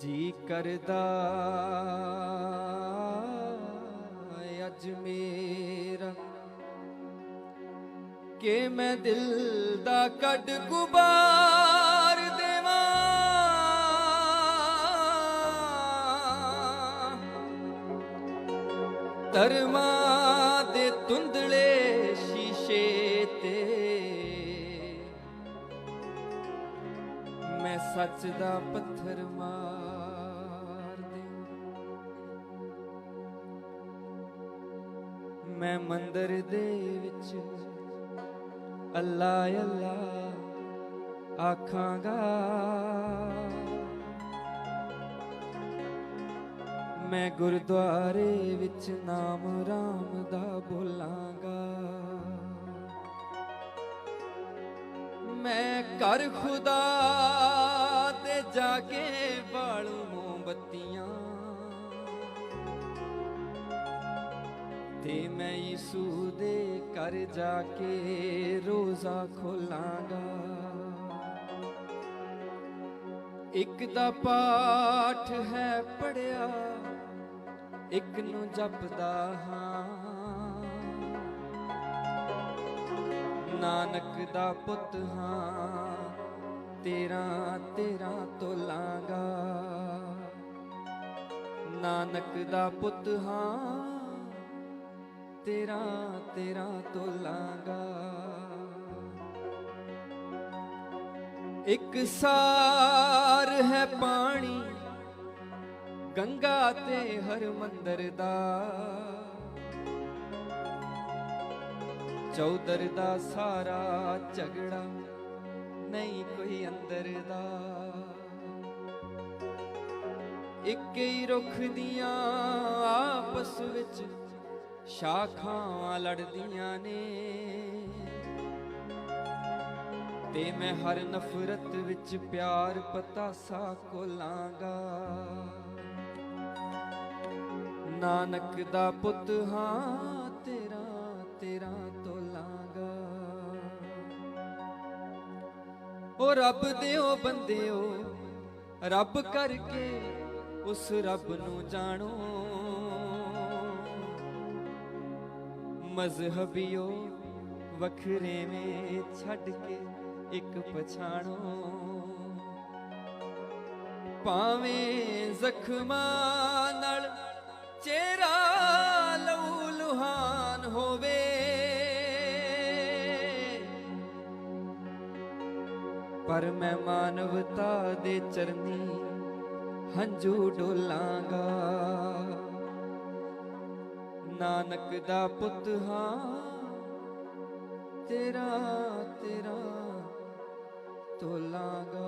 ਜੀ ਕਰਦਾ। ਅੱਜ ਮੇਰਾ ਕਿ ਮੈਂ ਦਿਲ ਦਾ ਕੱਢ ਗੁਬਾਰ ਦੇਵਾਂ। ਧਰਮਾਂ ਦੇ ਤੁੰਦਲੇ ਸ਼ੀਸ਼ੇ ਤੇ ਮੈਂ ਸੱਚ ਦਾ ਪੱਥਰ ਮਾਰ ਦੇ ਮੈਂ ਮੰਦਰ ਦੇ ਵਿੱਚ ਅੱਲਾ ਅੱਲਾ ਆਖਾਂਗਾ। ਮੈਂ ਗੁਰਦੁਆਰੇ ਵਿੱਚ ਨਾਮ ਰਾਮ ਦਾ ਬੋਲਾਂਗਾ। ਮੈਂ ਕਰ ਖੁਦਾ ਜਾ ਕੇ ਬਾਲੂ ਮੋਮਬੱਤੀਆਂ। ਤੇ ਮੈਂ ਯਿਸੂ ਦੇ ਘਰ ਜਾ ਕੇ ਰੋਜ਼ਾ ਖੋਲਾਂਗਾ। ਇੱਕ ਦਾ ਪਾਠ ਹੈ ਪੜਿਆ ਇੱਕ ਨੂੰ ਜਪਦਾ ਹਾਂ। ਨਾਨਕ ਦਾ ਪੁੱਤ ਹਾਂ, ਤੇਰਾ ਤੇਰਾ ਨਾਨਕ ਦਾ ਪੁੱਤ ਹਾਂ, ਤੇਰਾ ਤੇਰਾ ਤੋਲਾਂਗਾ। ਇੱਕ ਸਾਰ ਹੈ ਪਾਣੀ, ਗੰਗਾ ਤੇ ਹਰ ਮੰਦਰ ਦਾ। ਚੌਧਰ ਦਾ ਸਾਰਾ ਝਗੜਾ ਨਹੀਂ ਕੋਈ ਅੰਦਰ ਦਾ। ਇੱਕ ਹੀ ਰੁੱਖ ਦੀਆਂ ਆਪਸ ਵਿੱਚ ਸ਼ਾਖਾਵਾਂ ਲੜਦੀਆਂ ਨੇ। ਤੇ ਮੈਂ ਹਰ ਨਫ਼ਰਤ ਵਿੱਚ ਪਿਆਰ ਪਤਾਸਾ ਕੋਲਾਂਗਾ ਨਾਨਕ ਦਾ ਪੁੱਤ ਹਾਂ, ਤੇਰਾ ਤੇਰਾ ਤੋਲਾਂਗਾ। ਓ ਰੱਬ ਦੇ ਓ ਬੰਦਿਓ, ਰੱਬ ਕਰਕੇ ਉਸ ਰੱਬ ਨੂੰ ਜਾਣੋ। ਮਜ਼ਹਬੀਓ ਵਖਰੇਵੇਂ ਛੱਡ ਕੇ ਇੱਕ ਪਛਾਣੋ। ਭਾਵੇਂ ਜ਼ਖਮਾਂ ਨਾਲ ਚਿਹਰਾ ਲਹੂ ਲੁਹਾਨ ਹੋਵੇ, ਪਰ ਮੈਂ ਮਾਨਵਤਾ ਦੇ ਚਰਨੀ ਹੰਝੂ ਡੋਲਾਂਗਾ। ਨਾਨਕ ਦਾ ਪੁੱਤ ਹਾਂ ਤੇਰਾ ਤੇਰਾ ਤੋਲਾਂਗਾ।